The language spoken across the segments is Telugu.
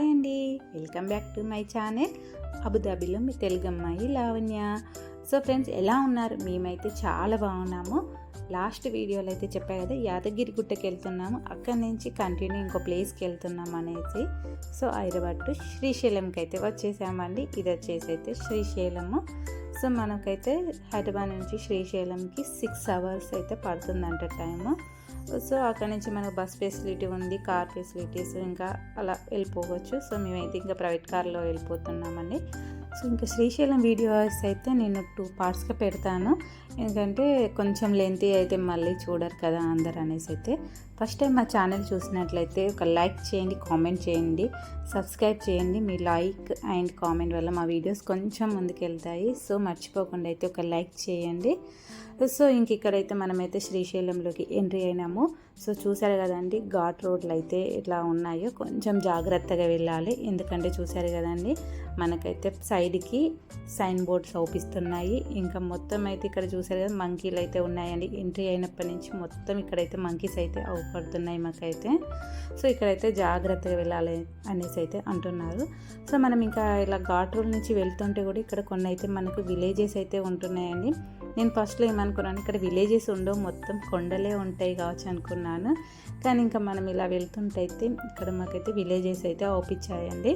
హాయ్ అండి. Welcome back to my channel అబుదాబిలో మీ తెలుగు అమ్మాయి లావణ్య. సో ఫ్రెండ్స్ ఎలా ఉన్నారు? మేమైతే చాలా బాగున్నాము. లాస్ట్ వీడియోలో అయితే చెప్పా కదా యాదగిరి గుట్టకి వెళ్తున్నాము. అక్కడి నుంచి కంటిన్యూ ఇంకో ప్లేస్కి వెళ్తున్నాం అనేసి. సో హైదరాబాద్ టు శ్రీశైలంకి అయితే వచ్చేసామండి. ఇది వచ్చేసి అయితే శ్రీశైలము. సో మనకైతే హైదరాబాద్ నుంచి శ్రీశైలంకి సిక్స్ అవర్స్ అయితే పడుతుందంట టైము. సో అక్కడ నుంచి మనకు బస్ ఫెసిలిటీ ఉంది కార్ ఫెసిలిటీస్ ఇంకా అలా వెళ్ళిపోవచ్చు. సో మేమైతే ఇంకా ప్రైవేట్ కార్లో వెళ్ళిపోతున్నామండి. సో ఇంకా శ్రీశైలం వీడియోస్ అయితే నేను టూ పార్ట్స్గా పెడతాను. ఎందుకంటే కొంచెం లెంతీ అయితే మళ్ళీ చూడరు కదా అందరు అనేసి అయితే. ఫస్ట్ టైం మా ఛానల్ చూసినట్లయితే ఒక లైక్ చేయండి కామెంట్ చేయండి సబ్స్క్రైబ్ చేయండి. మీ లైక్ అండ్ కామెంట్ వల్ల మా వీడియోస్ కొంచెం ముందుకెళ్తాయి. సో మర్చిపోకుండా అయితే ఒక లైక్ చేయండి. సో ఇంక ఇక్కడైతే మనమైతే శ్రీశైలంలోకి ఎంట్రీ అయినాము. సో చూసారు కదండి ఘాట్ రోడ్లు అయితే ఎట్లా ఉన్నాయో కొంచెం జాగ్రత్తగా వెళ్ళాలి. ఎందుకంటే చూసారు కదండి మనకైతే సైడ్కి సైన్ బోర్డ్స్ అవుపిస్తున్నాయి. ఇంకా మొత్తం అయితే ఇక్కడ చూసారు కదా మంకీలు అయితే ఉన్నాయండి. ఎంట్రీ అయినప్పటి నుంచి మొత్తం ఇక్కడైతే మంకీస్ అయితే పడుతున్నాయి మాకైతే. సో ఇక్కడైతే జాగ్రత్తగా వెళ్ళాలి అనేసి అయితే అంటున్నారు. సో మనం ఇంకా ఇలా ఘాట్ రోడ్ నుంచి వెళ్తుంటే కూడా ఇక్కడ కొన్ని అయితే మనకు విలేజెస్ అయితే ఉంటున్నాయండి. నేను ఫస్ట్లో ఏమనుకున్నాను ఇక్కడ విలేజెస్ ఉండవు మొత్తం కొండలే ఉంటాయి కావచ్చు అనుకున్నాను. కానీ ఇంకా మనం ఇలా వెళ్తుంటే అయితే ఇక్కడ మాకైతే విలేజెస్ అయితే ఓపించాయండి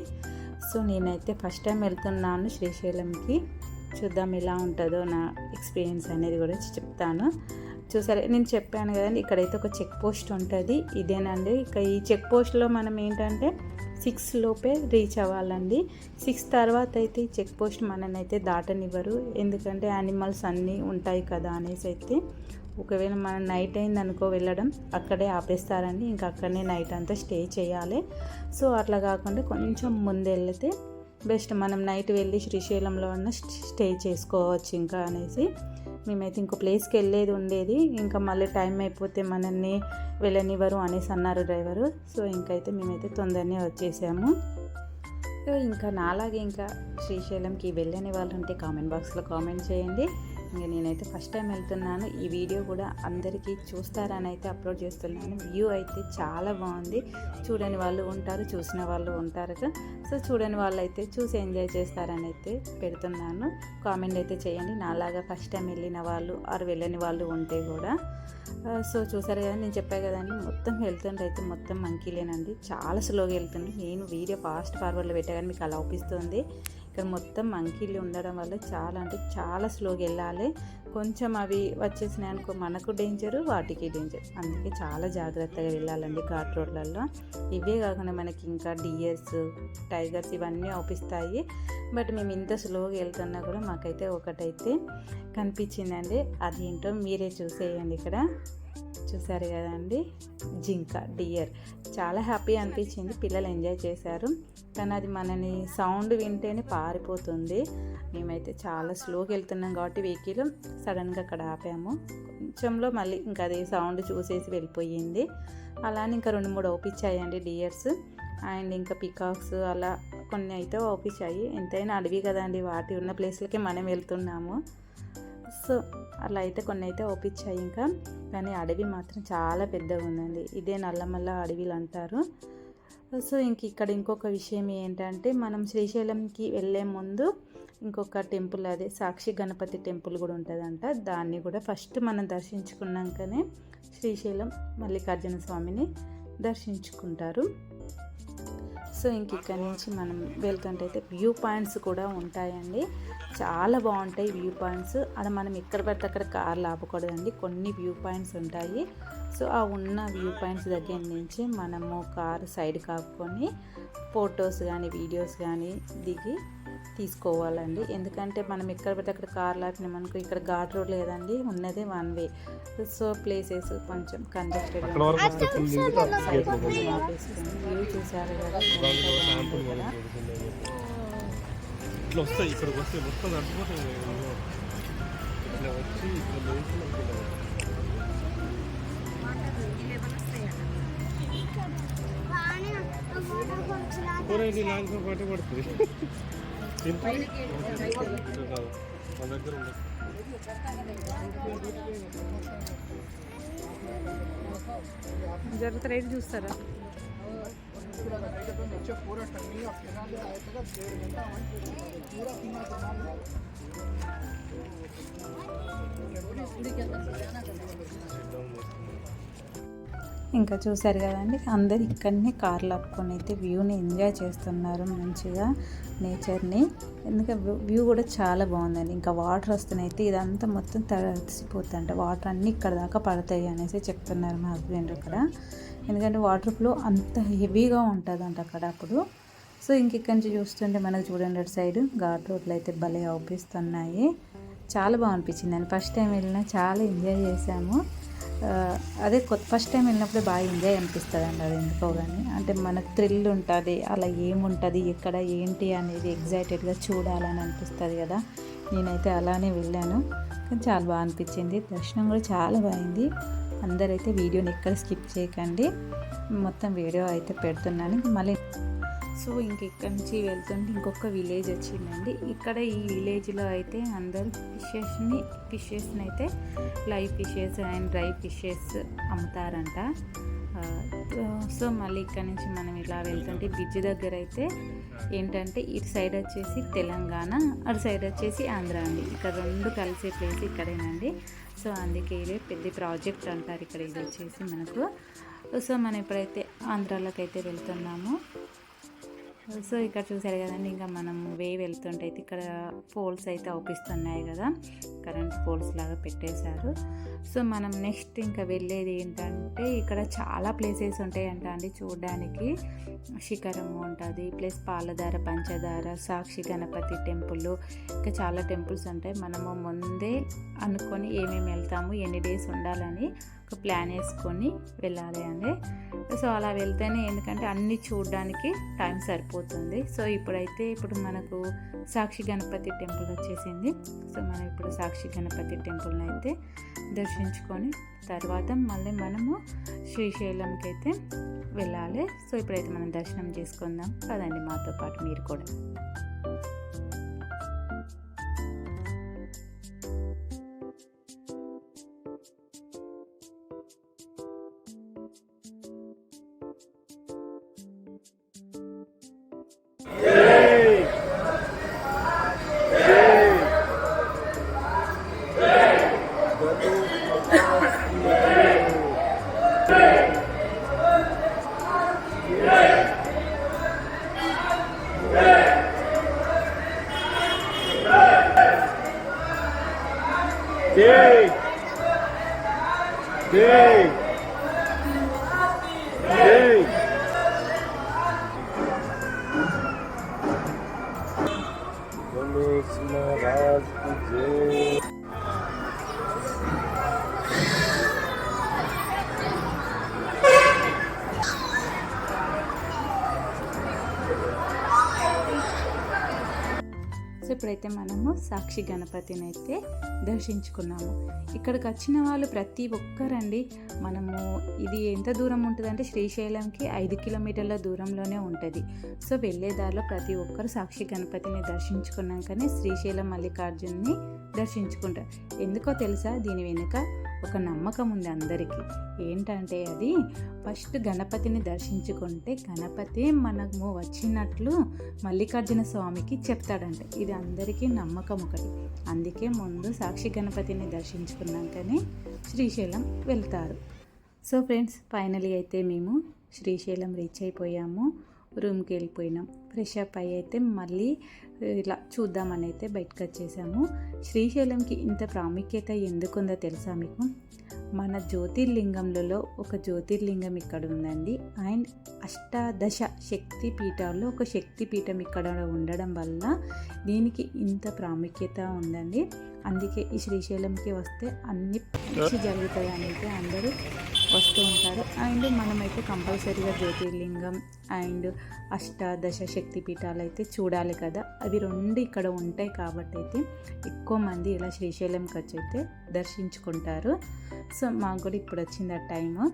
సో నేనైతే ఫస్ట్ టైం వెళ్తున్నాను శ్రీశైలంకి. చూద్దాం ఎలా ఉంటుందో నా ఎక్స్పీరియన్స్ అనేది కూడా చెప్తాను. చూసారా? నేను చెప్పాను కదండి ఇక్కడైతే ఒక చెక్ పోస్ట్ ఉంటుంది. ఇదేనండి. ఇక ఈ చెక్ పోస్ట్లో మనం ఏంటంటే సిక్స్ లోపే రీచ్ అవ్వాలండి. సిక్స్ తర్వాత అయితే ఈ చెక్ పోస్ట్ మనని అయితే దాటనివ్వరు. ఎందుకంటే యానిమల్స్ అన్నీ ఉంటాయి కదా అనేసి అయితే. ఒకవేళ మనం నైట్ అయిందనుకో వెళ్ళడం అక్కడే ఆపేస్తారండి. ఇంకా అక్కడనే నైట్ అంతా స్టే చేయాలి. సో అట్లా కాకుండా కొంచెం ముందు వెళ్తే బెస్ట్. మనం నైట్ వెళ్ళి శ్రీశైలంలో ఉన్న స్టే చేసుకోవచ్చు ఇంకా అనేసి. మేమైతే ఇంకో ప్లేస్కి వెళ్ళేది ఉండేది. ఇంకా మళ్ళీ టైం అయిపోతే మనల్ని వెళ్ళనివ్వరు అనేసి అన్నారు డ్రైవరు. సో ఇంకైతే మేమైతే తొందరనే వచ్చేసాము. సో ఇంకా నాలాగే ఇంకా శ్రీశైలంకి వెళ్ళని వాళ్ళు ఉంటే కామెంట్ బాక్స్లో కామెంట్ చేయండి. ఇంకా నేనైతే ఫస్ట్ టైం వెళ్తున్నాను. ఈ వీడియో కూడా అందరికీ చూస్తారని అయితే అప్లోడ్ చేస్తున్నాను. వ్యూ అయితే చాలా బాగుంది. చూడని వాళ్ళు ఉంటారు చూసిన వాళ్ళు ఉంటారు సో చూడని వాళ్ళు అయితే చూసి ఎంజాయ్ చేస్తారని అయితే పెడుతున్నాను. కామెంట్ అయితే చేయండి. నాలాగా ఫస్ట్ టైం వెళ్ళిన వాళ్ళు ఆరు వెళ్ళని వాళ్ళు ఉంటే కూడా. సో చూసారు కదా నేను చెప్పా కదండి మొత్తం వెళ్తుంటే అయితే మొత్తం మంకీలేనండి. చాలా స్లోగా వెళ్తుంది నేను వీడియో ఫాస్ట్ ఫార్వర్డ్లో పెట్టా కానీ మీకు అలా అవుపిస్తుంది ఇక్కడ మొత్తం మంకీలు ఉండడం వల్ల చాలా అంటే చాలా స్లోగా వెళ్ళాలి. కొంచెం అవి వచ్చేసినాయి అనుకో మనకు డేంజరు వాటికి డేంజర్ అందుకే చాలా జాగ్రత్తగా వెళ్ళాలండి ఘాట్ రోడ్లలో ఇవే కాకుండా మనకి ఇంకా డియర్స్ టైగర్స్ ఇవన్నీ అవుపిస్తాయి బట్ మేము ఇంత స్లోగా వెళ్తున్నా కూడా మాకైతే ఒకటైతే కనిపించిందండి. అది ఏంటో మీరే చూసేయండి ఇక్కడ. చూసారు కదండి? జింక డియర్. చాలా హ్యాపీ అనిపించింది. పిల్లలు ఎంజాయ్ చేశారు. కానీ అది మనని సౌండ్ వింటేనే పారిపోతుంది. మేమైతే చాలా స్లోకి వెళ్తున్నాం కాబట్టి వెహికల్ సడన్గా అక్కడ ఆపాము. కొంచెంలో మళ్ళీ ఇంకా అది సౌండ్ చూసేసి వెళ్ళిపోయింది. అలానే ఇంకా రెండు మూడు ఓపించాయండి డియర్స్. అండ్ ఇంకా పికాక్స్ అలా కొన్ని అయితే ఓపించాయి ఎంతైనా అడవి కదండి. వాటి ఉన్న ప్లేస్లకే మనం వెళ్తున్నాము. సో అలా అయితే కొన్ని అయితే ఓపించాయి ఇంకా. కానీ అడవి మాత్రం చాలా పెద్దగా ఉందండి. ఇదే నల్లమల్ల అడవిలు అంటారు సో ఇంక ఇక్కడ ఇంకొక విషయం ఏంటంటే మనం శ్రీశైలంకి వెళ్ళే ముందు ఇంకొక టెంపుల్ అదే సాక్షి గణపతి టెంపుల్ కూడా ఉంటుందంట. దాన్ని కూడా ఫస్ట్ మనం దర్శించుకున్నాకనే శ్రీశైలం మల్లికార్జున స్వామిని దర్శించుకుంటారు. సో ఇంక ఇక్కడ నుంచి మనం వెళ్తుంటే అయితే వ్యూ పాయింట్స్ కూడా ఉంటాయండి. చాలా బాగుంటాయి వ్యూ పాయింట్స్. అది మనం ఎక్కడ పడితే అక్కడ కార్లు ఆపకూడదండి. కొన్ని వ్యూ పాయింట్స్ ఉంటాయి. సో ఆ ఉన్న వ్యూ పాయింట్స్ దగ్గర నుంచి మనము కార్ సైడ్ కాపుకొని ఫొటోస్ కానీ వీడియోస్ కానీ దిగి తీసుకోవాలండి. ఎందుకంటే మనం ఎక్కడ పడితే అక్కడ కార్లు ఆపినామనుకో ఇక్కడ ఘాట్ రోడ్ లేదండి. ఉన్నదే వన్ వే. సో ప్లేసెస్ కొంచెం కంజెస్టెడ్ వ్యూ చూసారు కదా. ఇట్లా వస్తాయి ఇక్కడికి వస్తే మొత్తం తడిచిపోతాయి ఇట్లా వచ్చి ఇట్లా లేచి మనకి పూరా ఇది లాంగ్ పాటే పడుతుంది. జరుగుతా రేటు చూస్తారా? ఇంకా చూశారు కదండి అందరు ఇక్కడనే కార్లు అప్పుకొని అయితే వ్యూని ఎంజాయ్ చేస్తున్నారు మంచిగా. నేచర్ని. ఎందుకంటే వ్యూ కూడా చాలా బాగుందండి. ఇంకా వాటర్ వస్తున్నాయితే ఇదంతా మొత్తం తడిసిపోతుందంట. వాటర్ అన్నీ ఇక్కడ దాకా పడతాయి అనేసి చెప్తున్నారు మా హస్బెండ్ అక్కడ. ఎందుకంటే వాటర్ ఫ్లో అంత హెవీగా ఉంటుందంట అక్కడ అప్పుడు. సో ఇంక ఇక్కడి నుంచి చూస్తుంటే మనకు చూడండి అటు సైడ్ ఘాట్ రోడ్లు అయితే భలే అవుపిస్తున్నాయి చాలా బాగా అనిపించింది అండి ఫస్ట్ టైం వెళ్ళినా చాలా ఎంజాయ్ చేశాము. అదే కొత్త ఫస్ట్ టైం వెళ్ళినప్పుడు బాగా ఎంజాయ్ అనిపిస్తుంది అండి అది ఎందుకో కానీ అంటే మనకు థ్రిల్ ఉంటుంది అలా ఏముంటుంది ఎక్కడ ఏంటి అనేది ఎగ్జైటెడ్గా చూడాలని అనిపిస్తుంది కదా. నేనైతే అలానే వెళ్ళాను కానీ చాలా బాగా అనిపించింది. దర్శనం కూడా చాలా బాగుంది. అందరైతే వీడియోని ఎక్కడ స్కిప్ చేయకండి. మొత్తం వీడియో అయితే పెడుతున్నాను. మళ్ళీ సో ఇంక ఇక్కడ నుంచి వెళ్తుంటే ఇంకొక విలేజ్ వచ్చిందండి. ఇక్కడ ఈ విలేజ్లో అయితే అందరూ ఫిషెస్ని ఫిషెస్ని అయితే live fishes and dry fishes అమ్ముతారంట. So మళ్ళీ ఇక్కడ నుంచి మనం ఇలా వెళ్తుంటే బ్రిడ్జ్ దగ్గర అయితే ఏంటంటే ఇటు సైడ్ వచ్చేసి తెలంగాణ అటు సైడ్ వచ్చేసి ఆంధ్ర అండి. ఇక్కడ రెండు కలిసే ప్లేస్ ఇక్కడేనండి. సో అందుకే ఇదే పెద్ద ప్రాజెక్ట్ అంటారు. ఇక్కడ ఇది వచ్చేసి మనకు. సో మనం ఎప్పుడైతే ఆంధ్రాలోకి అయితే వెళ్తున్నామో. సో ఇక్కడ చూసారు కదండి ఇంకా మనం వే వెళ్తుంటే అయితే ఇక్కడ పోల్స్ అయితే అవుపిస్తున్నాయి కదా కరెంట్ పోల్స్ లాగా పెట్టేశారు. సో మనం నెక్స్ట్ ఇంకా వెళ్ళేది ఏంటంటే ఇక్కడ చాలా ప్లేసెస్ ఉంటాయంట అండి చూడడానికి. శిఖరము ఉంటుంది ప్లస్ పాలధార పంచదార సాక్షి గణపతి టెంపుల్ ఇంకా చాలా టెంపుల్స్ ఉంటాయి. మనము ముందే అనుకొని ఏమేమి వెళ్తాము ఎన్ని డేస్ ఉండాలని ఒక ప్లాన్ వేసుకొని వెళ్ళాలి అండి. సో అలా వెళ్తేనే ఎందుకంటే అన్నీ చూడడానికి టైం సరిపోతుంది. సో ఇప్పుడైతే ఇప్పుడు మనకు సాక్షి గణపతి టెంపుల్ వచ్చేసింది. సో మనం ఇప్పుడు సాక్షి గణపతి టెంపుల్ని అయితే దర్శించుకొని తర్వాత మళ్ళీ మనము శ్రీశైలంకి అయితే వెళ్ళాలి. సో ఇప్పుడైతే మనం దర్శనం చేసుకుందాం. కదండి మాతో పాటు మీరు కూడా. Yay! Yay! ఇప్పుడైతే మనము సాక్షి గణపతిని అయితే దర్శించుకున్నాము. ఇక్కడికి వచ్చిన వాళ్ళు ప్రతి ఒక్కరండి మనము ఇది ఎంత దూరం ఉంటుందంటే శ్రీశైలంకి ఐదు కిలోమీటర్ల దూరంలోనే ఉంటుంది. సో వెళ్ళే దారిలో ప్రతి ఒక్కరు సాక్షి గణపతిని దర్శించుకున్నాకనే శ్రీశైలం మల్లికార్జున్ని దర్శించుకుంటారు. ఎందుకో తెలుసా? దీని వెనుక ఒక నమ్మకం ఉంది అందరికీ. ఏంటంటే అది ఫస్ట్ గణపతిని దర్శించుకుంటే గణపతి మనము వచ్చినట్లు మల్లికార్జున స్వామికి చెప్తాడంట. ఇది అందరికీ నమ్మకం ఒకటి. అందుకే ముందు సాక్షి గణపతిని దర్శించుకున్నాకనే శ్రీశైలం వెళ్తారు. సో ఫ్రెండ్స్ ఫైనలీ అయితే మేము శ్రీశైలం రీచ్ అయిపోయాము. రూమ్కి వెళ్ళిపోయినాం. ఫ్రెష్ అప్ అయ్యి అయితే మళ్ళీ ఇలా చూద్దామని అయితే బయటకు వచ్చేసాము. శ్రీశైలంకి ఇంత ప్రాముఖ్యత ఎందుకుందో తెలుసా మీకు? మన జ్యోతిర్లింగంలలో ఒక జ్యోతిర్లింగం ఇక్కడ ఉందండి. అండ్ అష్టాదశ శక్తి పీఠాల్లో ఒక శక్తి పీఠం ఇక్కడ ఉండడం వల్ల దీనికి ఇంత ప్రాముఖ్యత ఉందండి. అందుకే ఈ శ్రీశైలంకి వస్తే అన్ని మంచి జరుగుతాయి అని అయితే అందరూ వస్తూ ఉంటారు. అండ్ మనమైతే కంపల్సరీగా జ్యోతిర్లింగం అండ్ అష్టాదశ శక్తి పీఠాలు అయితే చూడాలి కదా. అవి రెండు ఇక్కడ ఉంటాయి కాబట్టి అయితే ఎక్కువ మంది ఇలా శ్రీశైలంకి వచ్చి అయితే దర్శించుకుంటారు. సో మాకు కూడా ఇప్పుడు వచ్చింది ఆ టైము.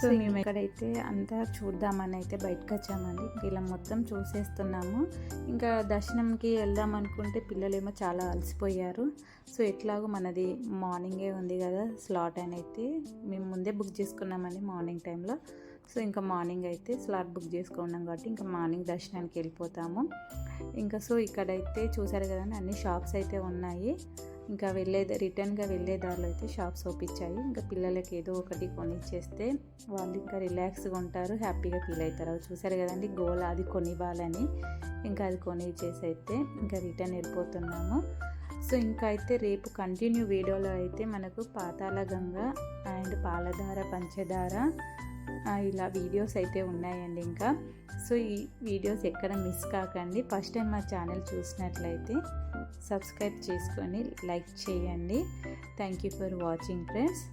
సో మేము ఎక్కడైతే అంతా చూద్దామని అయితే బయటకు వచ్చామండి. ఇలా మొత్తం చూసేస్తున్నాము. ఇంకా దర్శనంకి వెళ్దాం అనుకుంటే పిల్లలేమో చాలా అలసిపోయారు. సో ఎట్లాగో మనది మార్నింగే ఉంది కదా స్లాట్ అని అయితే మేము ముందే బుక్ చేసుకున్నామండి మార్నింగ్ టైంలో. సో ఇంకా మార్నింగ్ అయితే స్లాట్ బుక్ చేసుకున్నాం కాబట్టి ఇంకా మార్నింగ్ దర్శనానికి వెళ్ళిపోతాము. ఇంకా సో ఇక్కడైతే చూసారు కదండి అన్ని షాప్స్ అయితే ఉన్నాయి. ఇంకా వెళ్ళే రిటర్న్గా వెళ్ళే దారిలో అయితే షాప్స్ ఓపించాయి. ఇంకా పిల్లలకి ఏదో ఒకటి కొనిచ్చేస్తే వాళ్ళు ఇంకా రిలాక్స్గా ఉంటారు హ్యాపీగా ఫీల్ అవుతారు. అవి చూసారు కదండి గోల్ అది కొనివ్వాలని. ఇంకా అది కొనిచ్చేసి అయితే ఇంకా రిటర్న్ వెళ్ళిపోతున్నాము. సో ఇంకా అయితే రేపు కంటిన్యూ వీడియోలో అయితే మనకు పాతాల గంగ అండ్ పాలధార పంచదార ఇలా వీడియోస్ అయితే ఉన్నాయండి ఇంకా. సో ఈ వీడియోస్ ఎక్కడ మిస్ కాకండి. ఫస్ట్ టైం మా ఛానల్ చూసినట్లయితే సబ్స్క్రైబ్ చేసుకొని లైక్ చేయండి. Thank you for watching friends.